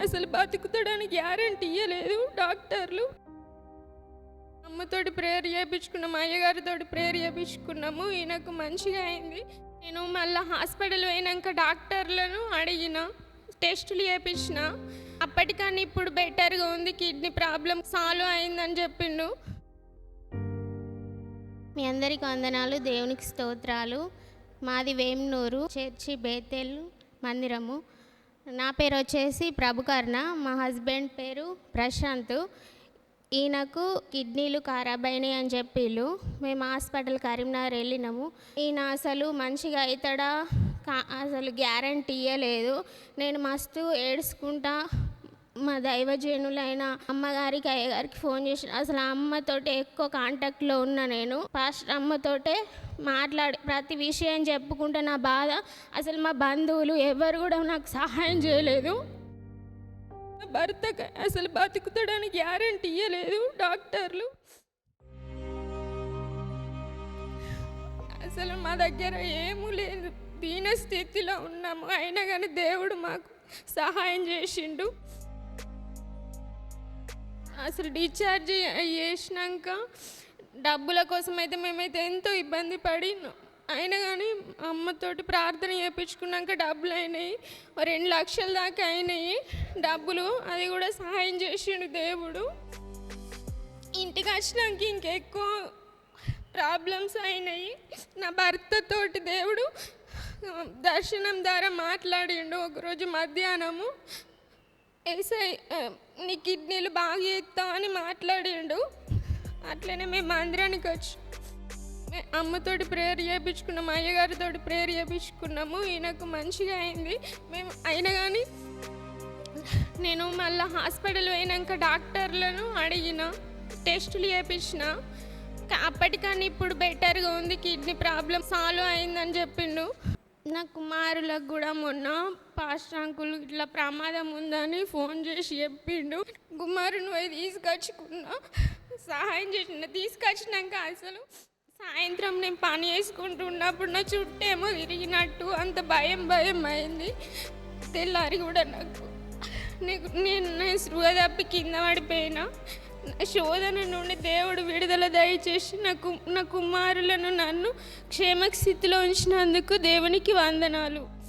అసలు బతుకుతాడని గ్యారంటీ ఇవ్వలేదు డాక్టర్లు. అమ్మతోటి ప్రేయర్ చేయించుకున్నాము అయ్యగారితో ప్రేయర్ చేయించుకున్నాము ఈయనకు మంచిగా అయింది. నేను మళ్ళీ హాస్పిటల్ పోయినాక డాక్టర్లను అడిగిన టెస్టులు చేయించిన అప్పటికన్నా ఇప్పుడు బెటర్గా ఉంది కిడ్నీ ప్రాబ్లం సాల్వ్ అయిందని చెప్పిండు. మీ అందరికి వందనాలు దేవునికి స్తోత్రాలు. మాది వేమ్నూరు చర్చి బేతెల్ మందిరము. నా పేరు వచ్చేసి ప్రభుకర్ణ. మా హస్బెండ్ పేరు ప్రశాంత్. ఈయనకు కిడ్నీలు ఖరాబ్ అయినాయి అని చెప్పిళ్ళు. మేము హాస్పిటల్ కరీంనగర్ వెళ్ళినాము. ఈయన అసలు మంచిగా అవుతాడా కా- అసలు గ్యారంటీ ఇవ్వలేదు నేను మస్తు ఏడ్చుకుంటా మా దైవజనులైన అమ్మగారికి అయ్యగారికి ఫోన్ చేసి అసలు ఆ అమ్మతోటే ఎక్కువ కాంటాక్ట్లో ఉన్నా నేను. పాస్టర్ అమ్మతోటే మాట్లాడి ప్రతి విషయం చెప్పుకుంటే నా బాధ. అసలు మా బంధువులు ఎవరు కూడా నాకు సహాయం చేయలేదు. భర్త అసలు బతుకుతాడని గ్యారంటీ ఇవ్వలేదు డాక్టర్లు. అసలు మా దగ్గర ఏమీ లేదు. దీన స్థితిలో ఉన్నాము. అయినా కానీ దేవుడు మాకు సహాయం చేసిండు. అసలు డిశ్చార్జ్ చేసినాక డబ్బుల కోసం అయితే మేమైతే ఎంతో ఇబ్బంది పడి అయినా కానీ అమ్మతోటి ప్రార్థన చేయించుకున్నాక డబ్బులు అయినాయి. ఓ రెండు లక్షల దాకా అయినాయి. డబ్బులు అది కూడా సహాయం చేసిండు దేవుడు. ఇంటికి వచ్చినాక ఇంకెక్కువ ప్రాబ్లమ్స్ అయినాయి. నా భర్తతోటి దేవుడు దర్శనం ద్వారా మాట్లాడిండు. ఒకరోజు మధ్యాహ్నము ఏసై నీ కిడ్నీలు బాగా చేస్తావు అని మాట్లాడిండు. అట్లనే మేము మందిరానికి వచ్చి అమ్మతోటి ప్రేయర్ చేయించుకున్నాము అయ్యగారితో ప్రేయర్ చేయించుకున్నాము ఈయనకు మంచిగా అయింది. మేము అయినా కానీ నేను మళ్ళీ హాస్పిటల్ పోయినాక డాక్టర్లను అడిగిన టెస్టులు చేయించిన అప్పటికని అప్పటికన్నా ఇప్పుడు బెటర్గా ఉంది కిడ్నీ ప్రాబ్లం సాల్వ్ అయిందని చెప్పిండు. నా కుమారులకు కూడా మొన్న పాస్టర్ ఇట్లా ప్రమాదం ఉందని ఫోన్ చేసి చెప్పిండు. కుమారుని పోయి తీసుకొచ్చుకున్నా. సహాయం చేసిన తీసుకొచ్చినాక అసలు సాయంత్రం నేను పని చేసుకుంటున్నప్పుడు నా చుట్టేమో తిరిగినట్టు అంత భయం భయం అయింది. తెల్లారి కూడా నాకు. నీకు నేను నేను స్పృహ తప్పి కింద పడిపోయినా. శోధన నుండి దేవుడు విడుదల దయచేసి నాకు నా కుమారులను నన్ను క్షేమ స్థితిలో ఉంచినందుకు దేవునికి వందనాలు.